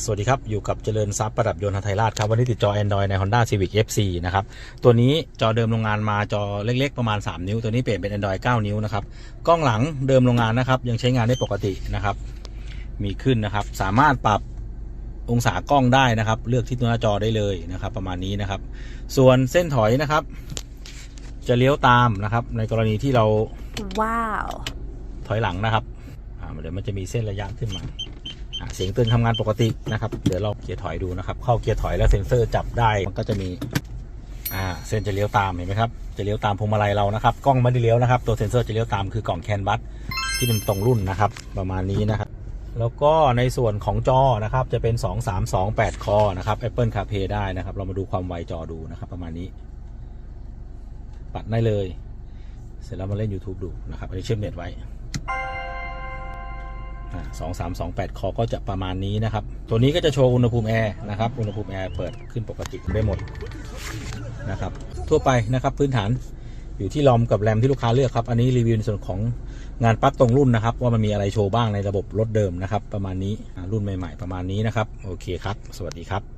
สวัสดีครับ อยู่กับเจริญทรัพย์ประดับยนต์ไทยราชครับ วันนี้ติดจอ Android ใน Honda Civic FC นะครับ ตัวนี้จอเดิมโรงงานมาจอเล็กๆ ประมาณ 3 นิ้ว ตัวนี้เปลี่ยนเป็น Android 9 นิ้วนะครับ กล้องหลังเดิมโรงงานนะครับ ยังใช้งานได้ปกตินะครับ มีขึ้นนะครับ สามารถปรับองศากล้องได้นะครับ เลือกที่ตัวหน้าจอได้เลยนะครับ ประมาณนี้นะครับ ส่วนเส้นถอยนะครับ จะเลี้ยวตามนะครับ ในกรณีที่เราว้าวถอยหลังนะครับอ่าเดี๋ยวมันจะมีเส้นระยะขึ้นมาอ่า เสียงเตือนทำงานปกตินะครับ เดี๋ยวเราเกียร์ถอยดูนะครับ เข้าเกียร์ถอยแล้วเซ็นเซอร์จับได้ มันก็จะมี อ่า เส้นจะเลี้ยวตามเห็นไหมครับ จะเลี้ยวตามพวงมาลัยเรานะครับ กล้องไม่ได้เลี้ยวนะครับ ตัวเซ็นเซอร์จะเลี้ยวตามคือกล่องแคนบัสที่เป็นตรงรุ่นนะครับ ประมาณนี้นะครับ แล้วก็ในส่วนของจอนะครับ จะเป็น 2 3 2 8 คอนะครับ Apple CarPlay ได้นะครับ เรามาดูความไวจอดูนะครับ ประมาณนี้ ปัดได้เลย เสร็จแล้วมาเล่น YouTube ดูนะครับอันนี้เชื่อมเน็ตไว้ สองสามสองแปดคอก็จะประมาณนี้นะครับ ตัวนี้ก็จะโชว์อุณหภูมิแอร์นะครับ อุณหภูมิแอร์เปิดขึ้นปกติได้หมดนะครับ ทั่วไปนะครับพื้นฐานอยู่ที่ลอมกับแรมที่ลูกค้าเลือกครับ อันนี้รีวิวในส่วนของงานปั๊กตรงรุ่นนะครับ ว่ามันมีอะไรโชว์บ้างในระบบรถเดิมนะครับ ประมาณนี้รุ่นใหม่ ๆ ประมาณนี้นะครับ โอเคครับ สวัสดีครับ